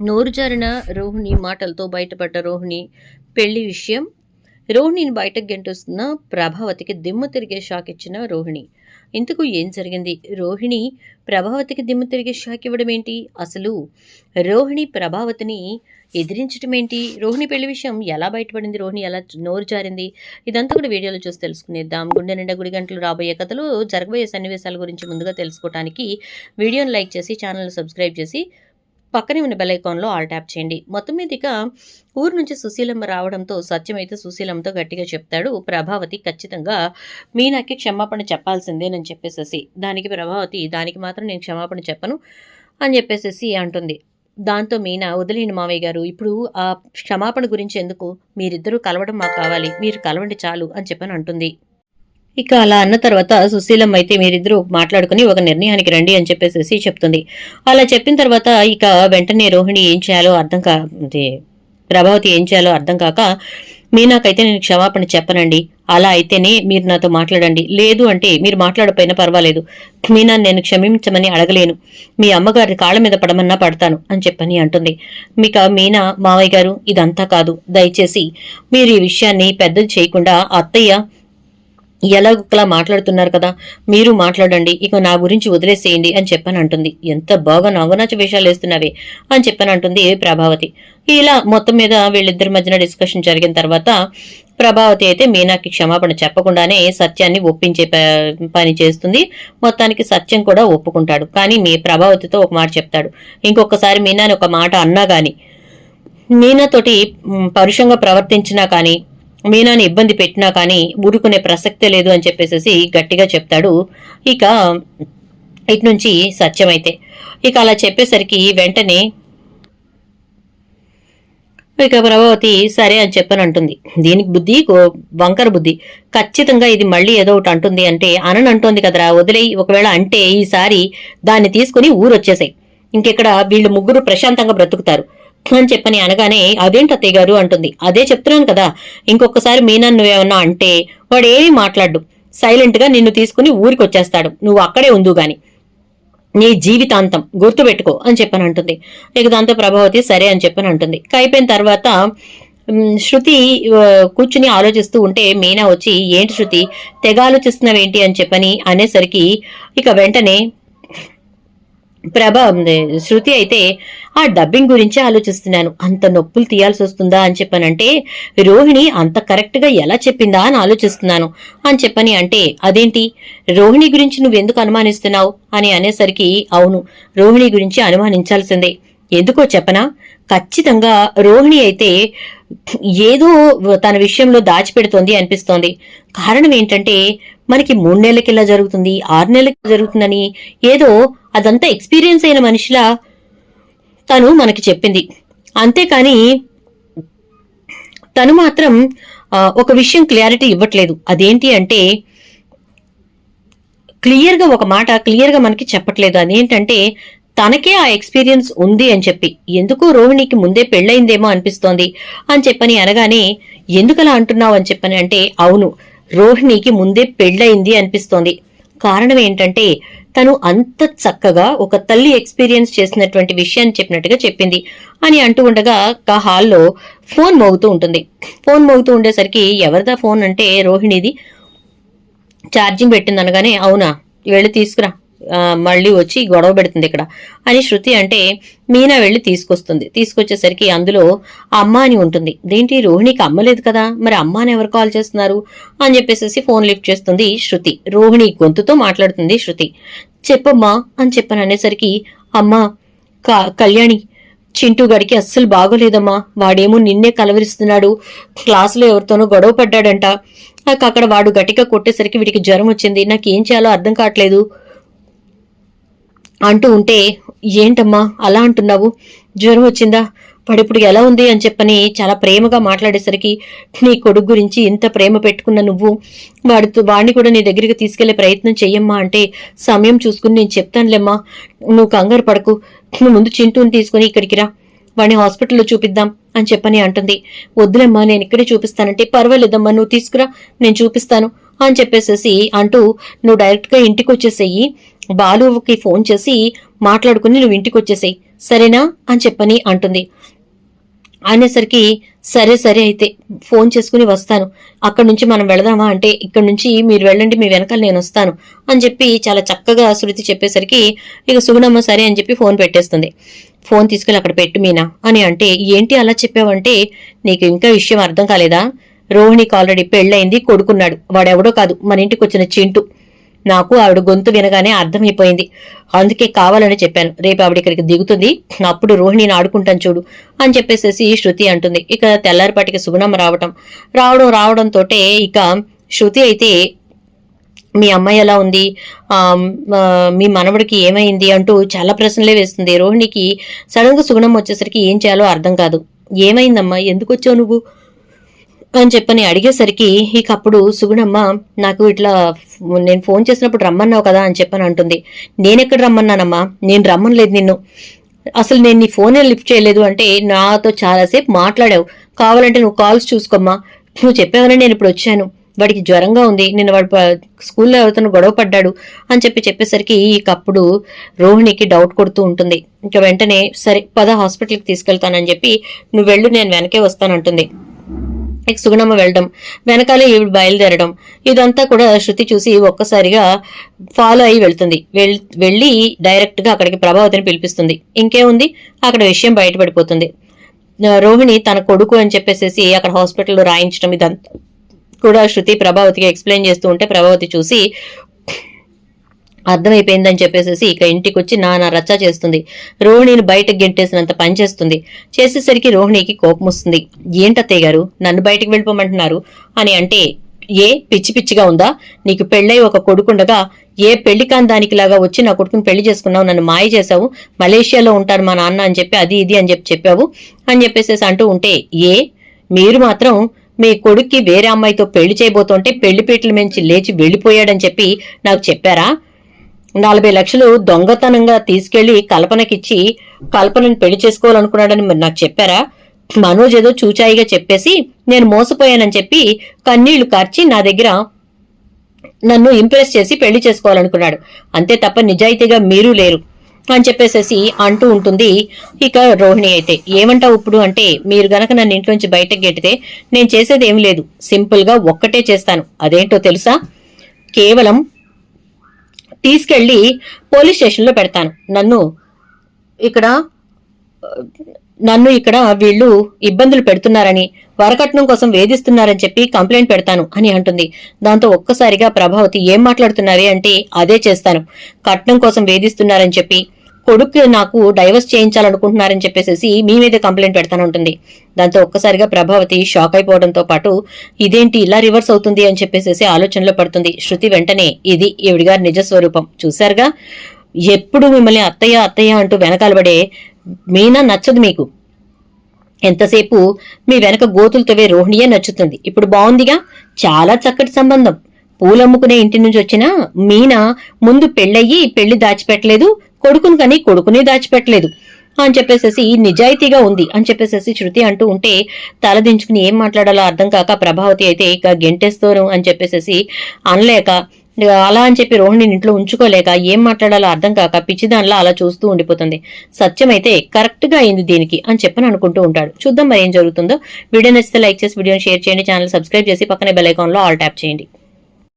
నోరు జారిన రోహిణి మాటలతో బయటపడ్డ రోహిణి పెళ్ళి విషయం? రోహిణిని బయటకు గెంటొస్తున్న ప్రభావతికి దిమ్ము తిరిగే షాక్ ఇచ్చిన రోహిణి. ఇంతకు ఏం జరిగింది? రోహిణి ప్రభావతికి దిమ్ము తిరిగే షాక్ ఇవ్వడం ఏంటి? అసలు రోహిణి ప్రభావతిని ఎదిరించడం ఏంటి? రోహిణి పెళ్ళి విషయం ఎలా బయటపడింది? రోహిణి ఎలా నోరు జారింది? ఇదంతా కూడా వీడియోలో చూసి తెలుసుకునేద్దాం. గుండె నిండా గుడి గంటలు రాబోయే కథలు జరగబోయే సన్నివేశాల గురించి ముందుగా తెలుసుకోవడానికి వీడియోని లైక్ చేసి ఛానల్ సబ్స్క్రైబ్ చేసి పక్కనే ఉన్న బెల్ ఐకాన్లో ఆల్ ట్యాప్ చేయండి. మొత్తం మీద ఇక ఊరు నుంచి సుశీలమ్మ రావడంతో సత్యమైతే సుశీలమ్మతో గట్టిగా చెప్తాడు. ప్రభావతి ఖచ్చితంగా మీనాకి క్షమాపణ చెప్పాల్సిందేనని చెప్పేసేసి దానికి ప్రభావతి దానికి మాత్రం నేను క్షమాపణ చెప్పను అని చెప్పేసేసి అంటుంది. దాంతో మీనా వదిలేని మావయ్య గారు ఇప్పుడు ఆ క్షమాపణ గురించి ఎందుకు? మీరిద్దరూ కలవడం మాకు కావాలి. మీరు కలవండి చాలు అని చెప్పని అంటుంది. ఇక అలా అన్న తర్వాత సుశీలమ్మ అయితే మీరిద్దరూ మాట్లాడుకుని ఒక నిర్ణయానికి రండి అని చెప్పేసి చెప్తుంది. అలా చెప్పిన తర్వాత ఇక వెంటనే రోహిణి ఏం చేయాలో అర్థం కా ప్రభావతి ఏం చేయాలో అర్థం కాక మీనాకైతే నేను క్షమాపణ చెప్పనండి. అలా అయితేనే మీరు నాతో మాట్లాడండి. లేదు అంటే మీరు మాట్లాడపోయినా పర్వాలేదు. మీనా నేను క్షమించమని అడగలేను. మీ అమ్మగారి కాళ్ళ మీద పడమన్నా పడతాను అని చెప్పని అంటుంది. మీక మీనా మావయ్య గారు ఇదంతా కాదు. దయచేసి మీరు ఈ విషయాన్ని పెద్దది చేయకుండా అత్తయ్య ఎలాగొకలా మాట్లాడుతున్నారు కదా? మీరు మాట్లాడండి ఇక నా గురించి వదిలేసేయండి అని చెప్పని అంటుంది ఎంత బాగా నవ్వనాచ వేషాలు వేస్తున్నావే అని చెప్పని అంటుంది ప్రభావతి. ఇలా మొత్తం మీద వీళ్ళిద్దరి మధ్యన డిస్కషన్ జరిగిన తర్వాత ప్రభావతి అయితే మీనాకి క్షమాపణ చెప్పకుండానే సత్యాన్ని ఒప్పించే ప- పని చేస్తుంది. మొత్తానికి సత్యం కూడా ఒప్పుకుంటాడు. కానీ మీ ప్రభావతితో ఒక మాట చెప్తాడు. ఇంకొకసారి మీనాని ఒక మాట అన్నా కానీ మీనాతోటి పరుషంగా ప్రవర్తించినా కానీ మీనాని ఇబ్బంది పెట్టినా కానీ ఊరుకునే ప్రసక్తే లేదు అని చెప్పేసి గట్టిగా చెప్తాడు. ఇక ఇటు నుంచి సత్యమైతే. ఇక అలా చెప్పేసరికి వెంటనే ఇక ప్రభావతి సరే అని చెప్పని అంటుంది. దీనికి బుద్ధి గో- వంకర బుద్ధి. ఖచ్చితంగా ఇది మళ్ళీ ఏదో ఒకటి అంటుంది అంటే అనని అంటోంది కదరా వదిలేయి ఒకవేళ అంటే ఈసారి దాన్ని తీసుకుని ఊరొచ్చేసాయి. ఇంకెక్కడ వీళ్ళు ముగ్గురు ప్రశాంతంగా బ్రతుకుతారు. అని చెప్పని అనగానే అదేంటి అత్తయ్య గారు? అంటుంది. అదే చెప్తున్నాను కదా ఇంకొకసారి మీనా నువ్వేమన్నా అంటే వాడు ఏమీ మాట్లాడు సైలెంట్గా నిన్ను తీసుకుని ఊరికి వచ్చేస్తాడు నువ్వు అక్కడే ఉందు గాని. నీ జీవితాంతం గుర్తుపెట్టుకో అని చెప్పని అంటుంది. ఇక దాంతో ప్రభావతి సరే అని చెప్పని అంటుంది. అయిపోయిన తర్వాత శృతి కూర్చుని ఆలోచిస్తూ ఉంటే మీనా వచ్చి ఏంటి శృతి తెగ ఆలోచిస్తున్నావేంటి? అని చెప్పని అనేసరికి ఇక వెంటనే ప్రభ శృతి అయితే ఆ డబ్బింగ్ గురించి ఆలోచిస్తున్నాను. అంత నొప్పులు తీయాల్సి వస్తుందా అని చెప్పానంటే రోహిణి అంత కరెక్ట్గా ఎలా చెప్పిందా అని ఆలోచిస్తున్నాను. అని చెప్పని అంటే అదేంటి? రోహిణి గురించి నువ్వెందుకు అనుమానిస్తున్నావు? అని అనేసరికి అవును రోహిణి గురించి అనుమానించాల్సిందే. ఎందుకో చెప్పనా? ఖచ్చితంగా రోహిణి అయితే ఏదో తన విషయంలో దాచిపెడుతోంది అనిపిస్తోంది. కారణం ఏంటంటే మనకి మూడు నెలలకి ఇలా జరుగుతుంది ఆరు నెలలకి జరుగుతుందని ఏదో అదంతా ఎక్స్పీరియన్స్ అయిన మనిషిలా తను మనకి చెప్పింది. అంతేకాని తను మాత్రం ఒక విషయం క్లారిటీ ఇవ్వట్లేదు. అదేంటి అంటే క్లియర్గా ఒక మాట క్లియర్గా మనకి చెప్పట్లేదు. అదేంటంటే తనకే ఆ ఎక్స్పీరియన్స్ ఉంది అని చెప్పి. ఎందుకు రోహిణికి ముందే పెళ్ళయిందేమో అనిపిస్తోంది అని చెప్పని అనగానే ఎందుకలా అంటున్నావు అని చెప్పని అంటే అవును రోహిణికి ముందే పెళ్ళయింది అనిపిస్తోంది. కారణం ఏంటంటే తను అంత చక్కగా ఒక తల్లి ఎక్స్పీరియన్స్ చేసినటువంటి విషయాన్ని చెప్పినట్టుగా చెప్పింది. అని అంటూ ఉండగా ఆ హాల్లో ఫోన్ మోగుతూ ఉంటుంది. ఫోన్ మోగుతూ ఉండేసరికి ఎవరిదా ఫోన్ అంటే రోహిణిది. ఛార్జింగ్ పెట్టింది అనగానే అవునా వెళ్ళి తీసుకురా. మళ్ళీ వచ్చి గొడవ పెడుతుంది ఇక్కడ. అని శృతి అంటే మీనా వెళ్ళి తీసుకొస్తుంది. తీసుకొచ్చేసరికి అందులో అమ్మ అని ఉంటుంది. దేంటి రోహిణికి అమ్మలేదు కదా మరి అమ్మ అని ఎవరు కాల్ చేస్తున్నారు? అని చెప్పేసి ఫోన్ లిఫ్ట్ చేస్తుంది శృతి. రోహిణి గొంతుతో మాట్లాడుతుంది శృతి. చెప్పమ్మా అని చెప్పని అనేసరికి అమ్మ క- కళ్యాణి చింటూ గడికి అస్సలు బాగోలేదమ్మా. వాడేమో నిన్నే కలవరిస్తున్నాడు. క్లాసులో ఎవరితోనో గొడవ పడ్డాడంట. నాకు అక్కడ వాడు గట్టిగా కొట్టేసరికి వీడికి జ్వరం వచ్చింది. నాకు ఏం చేయాలో అర్థం కావట్లేదు. అంటూ ఉంటే ఏంటమ్మా అలా అంటున్నావు? జ్వరం వచ్చిందా? వాడిప్పుడు ఎలా ఉంది? అని చెప్పని చాలా ప్రేమగా మాట్లాడేసరికి నీ కొడుకు గురించి ఇంత ప్రేమ పెట్టుకున్న నువ్వు వాడితో వాడిని కూడా నీ దగ్గరికి తీసుకెళ్ళే ప్రయత్నం చెయ్యమ్మా అంటే సమయం చూసుకుని నేను చెప్తానులేమ్మా. నువ్వు కంగారు పడకు. నువ్వు ముందు చింటూని తీసుకుని ఇక్కడికి రా. వాడిని హాస్పిటల్లో చూపిద్దాం అని చెప్పని అంటుంది. వద్దులేమ్మా నేను ఇక్కడే చూపిస్తానంటే పర్వాలేదమ్మా నువ్వు తీసుకురా నేను చూపిస్తాను అని చెప్పేసేసి అంటూ నువ్వు డైరెక్ట్గా ఇంటికి వచ్చేసేయి బాలుకి ఫోన్ చేసి మాట్లాడుకుని నువ్వు ఇంటికి వచ్చేసాయి సరేనా? అని చెప్పని అంటుంది. అనేసరికి సరే సరే అయితే ఫోన్ చేసుకుని వస్తాను. అక్కడి నుంచి మనం వెళదామా అంటే ఇక్కడి నుంచి మీరు వెళ్ళండి మీ వెనకాల నేను వస్తాను అని చెప్పి చాలా చక్కగా శృతి చెప్పేసరికి ఇక సుగుణమ్మ సరే అని చెప్పి ఫోన్ పెట్టేస్తుంది. ఫోన్ తీసుకెళ్ళి అక్కడ పెట్టు మీనా అని అంటే ఏంటి అలా చెప్పావంటే నీకు ఇంకా విషయం అర్థం కాలేదా? రోహిణికి ఆల్రెడీ పెళ్ళయింది కొడుకున్నాడు వాడెవడో కాదు మన ఇంటికి వచ్చిన చింటూ. నాకు ఆవిడ గొంతు వినగానే అర్థమైపోయింది. అందుకే కావాలని చెప్పాను. రేపు ఆవిడ ఇక్కడికి దిగుతుంది. అప్పుడు రోహిణిని ఆడుకుంటాను చూడు అని చెప్పేసేసి శృతి అంటుంది. ఇక తెల్లారిపాటికి సుగుణమ్మ రావటం. రావడం రావడంతో ఇక శృతి అయితే మీ అమ్మాయి ఎలా ఉంది? మీ మనవడికి ఏమైంది అంటూ చాలా ప్రశ్నలే వేస్తుంది. రోహిణికి సడన్గా సుగుణం వచ్చేసరికి ఏం చేయాలో అర్థం కాదు. ఏమైందమ్మా? ఎందుకు వచ్చావు నువ్వు? అని చెప్పని అడిగేసరికి ఇక అప్పుడు సుగుణమ్మ నాకు ఇట్లా నేను ఫోన్ చేసినప్పుడు రమ్మన్నావు కదా అని చెప్పని అంటుంది. నేనెక్కడ రమ్మన్నానమ్మా? నేను రమ్మనలేదు నిన్ను. అసలు నేను నీ ఫోనే లిఫ్ట్ చేయలేదు అంటే నాతో చాలాసేపు మాట్లాడావు. కావాలంటే నువ్వు కాల్స్ చూసుకోమ్మా. నువ్వు చెప్పావని నేను ఇప్పుడు వచ్చాను. వాడికి జ్వరంగా ఉంది. నిన్న వాడు స్కూల్లో ఎవరితో గొడవ పడ్డాడు అని చెప్పి చెప్పేసరికి ఇక అప్పుడు రోహిణికి డౌట్ కొడుతూ ఉంటుంది. ఇంకా వెంటనే సరే పద హాస్పిటల్కి తీసుకెళ్తానని చెప్పి నువ్వు వెళ్ళు నేను వెనకే వస్తానంటుంది. ఇక సుగుణమ్మ వెళ్ళడం. వెనకాలే ఈవిడ బయలుదేరడం. ఇదంతా కూడా శృతి చూసి ఒక్కసారిగా ఫాలో అయి వెళ్తుంది. వెళ్ళి డైరెక్ట్గా అక్కడికి ప్రభావతిని పిలిపిస్తుంది. ఇంకేముంది? అక్కడ విషయం బయటపడిపోతుంది. రోహిణి తన కొడుకు అని చెప్పేసేసి అక్కడ హాస్పిటల్లో రాయించడం ఇదంతా కూడా శృతి ప్రభావతికి ఎక్స్ప్లెయిన్ చేస్తూ ఉంటే ప్రభావతి చూసి అర్థమైపోయిందని చెప్పేసేసి ఇక ఇంటికి వచ్చి నానా రచ్చ చేస్తుంది. రోహిణిని బయటకు గెంటేసినంత పనిచేస్తుంది చేసేసరికి రోహిణికి కోపం వస్తుంది. ఏంటత్తయ్య గారు? నన్ను బయటకు వెళ్ళిపోమంటున్నారు? అని అంటే ఏ పిచ్చి పిచ్చిగా ఉందా? నీకు పెళ్ళై ఒక కొడుకుండగా ఏ పెళ్ళి కాని దానికిలాగా వచ్చి నా కొడుకుని పెళ్ళి చేసుకున్నావు? నన్ను మాయ చేశావు? మలేషియాలో ఉంటారు మా నాన్న అని చెప్పి అది ఇది అని చెప్పి చెప్పావు? అని చెప్పేసేసి అంటూ ఉంటే ఏ మీరు మాత్రం మీ కొడుక్కి వేరే అమ్మాయితో పెళ్ళి చేయబోతుంటే పెళ్ళి పీటల మించి లేచి వెళ్ళిపోయాడని చెప్పి నాకు చెప్పారా? నలభై లక్షలు దొంగతనంగా తీసుకెళ్ళి కల్పనకిచ్చి కల్పనని పెళ్ళి చేసుకోవాలనుకున్నాడని మరి నాకు చెప్పారా? మనోజ్ ఏదో చూచాయిగా చెప్పేసి నేను మోసపోయానని చెప్పి కన్నీళ్ళు కార్చి నా దగ్గర నన్ను ఇంప్రెస్ చేసి పెళ్ళి చేసుకోవాలనుకున్నాడు. అంతే తప్ప నిజాయితీగా మీరు లేరు అని చెప్పేసేసి అంటూ ఉంటుంది ఇక రోహిణి అయితే. ఏమంటావు ఇప్పుడు అంటే మీరు గనక నన్ను ఇంట్లోంచి బయటకు గెట్టితే నేను చేసేది ఏం లేదు. సింపుల్గా ఒక్కటే చేస్తాను. అదేంటో తెలుసా? కేవలం తీసుకెళ్ళి పోలీస్ స్టేషన్లో పెడతాను. నన్ను ఇక్కడ నన్ను ఇక్కడ వీళ్ళు ఇబ్బందులు పెడుతున్నారని వరకట్నం కోసం వేధిస్తున్నారని చెప్పి కంప్లైంట్ పెడతాను అని అంటుంది. దాంతో ఒక్కసారిగా ప్రభావతి ఏం మాట్లాడుతున్నారే అంటే అదే చేస్తాను. కట్నం కోసం వేధిస్తున్నారని చెప్పి కొడుకు నాకు డైవర్స్ చేయించాలనుకుంటున్నారని చెప్పేసి మీ మీద కంప్లైంట్ పెడతానంటుంది దాంతో ఒక్కసారిగా ప్రభావతి షాక్ అయిపోవడంతో పాటు ఇదేంటి ఇలా రివర్స్ అవుతుంది? అని చెప్పేసి ఆలోచనలో పడుతుంది. శృతి వెంటనే ఇది ఈవిడిగారి నిజ స్వరూపం. చూశారుగా? ఎప్పుడు మిమ్మల్ని అత్తయ్య అత్తయ్య అంటూ వెనకాలబడే మీనా నచ్చదు మీకు. ఎంతసేపు మీ వెనక గోతులు తవ్వే రోహిణియే నచ్చుతుంది. ఇప్పుడు బాగుందిగా? చాలా చక్కటి సంబంధం. పూలమ్ముకునే ఇంటి నుంచి వచ్చిన మీనా ముందు పెళ్ళయ్యి పెళ్ళి దాచిపెట్టలేదు. కొడుకుని కానీ కొడుకుని దాచిపెట్టలేదు అని చెప్పేసేసి నిజాయితీగా ఉంది అని చెప్పేసేసి శృతి అంటూ ఉంటే తలదించుకుని ఏం మాట్లాడాలో అర్థం కాక ప్రభావతి అయితే ఇక గెంటేస్తోను అని చెప్పేసేసి అనలేక అలా అని చెప్పి రోహిణిని ఇంట్లో ఉంచుకోలేక ఏం మాట్లాడాలో అర్థం కాక పిచ్చిదానిలా అలా చూస్తూ ఉండిపోతుంది. సత్యం అయితే అయింది దీనికి అని చెప్పని అనుకుంటూ ఉంటాడు. చూద్దాం మరి ఏం జరుగుతుందో. వీడియో నచ్చితే లైక్ చేసి వీడియోని షేర్ చేయండి. ఛానల్ సబ్స్క్రైబ్ చేసి పక్కనే బెల్ ఐకాన్లో ఆల్ ట్యాప్ చేయండి.